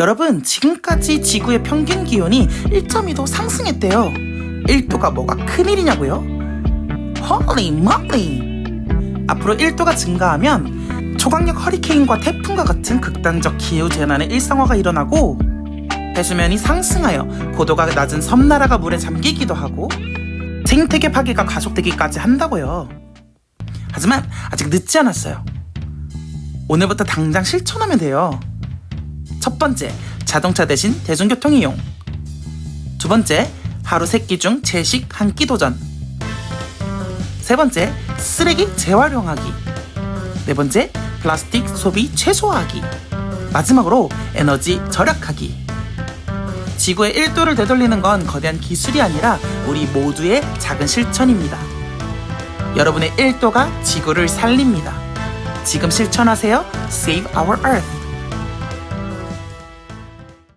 여러분, 지금까지 지구의 평균 기온이 1.2도 상승했대요. 1도가 뭐가 큰일이냐고요? 헐리 멀리! 앞으로 1도가 증가하면 초강력 허리케인과 태풍과 같은 극단적 기후 재난의 일상화가 일어나고 해수면이 상승하여 고도가 낮은 섬나라가 물에 잠기기도 하고 생태계 파괴가 가속되기까지 한다고요. 하지만 아직 늦지 않았어요. 오늘부터 당장 실천하면 돼요. 첫 번째, 자동차 대신 대중교통 이용. 두 번째, 하루 세 끼 중 채식 한 끼 도전. 세 번째, 쓰레기 재활용하기. 네 번째, 플라스틱 소비 최소화하기. 마지막으로 에너지 절약하기. 지구의 1도를 되돌리는 건 거대한 기술이 아니라 우리 모두의 작은 실천입니다. 여러분의 1도가 지구를 살립니다. 지금 실천하세요. Save our Earth.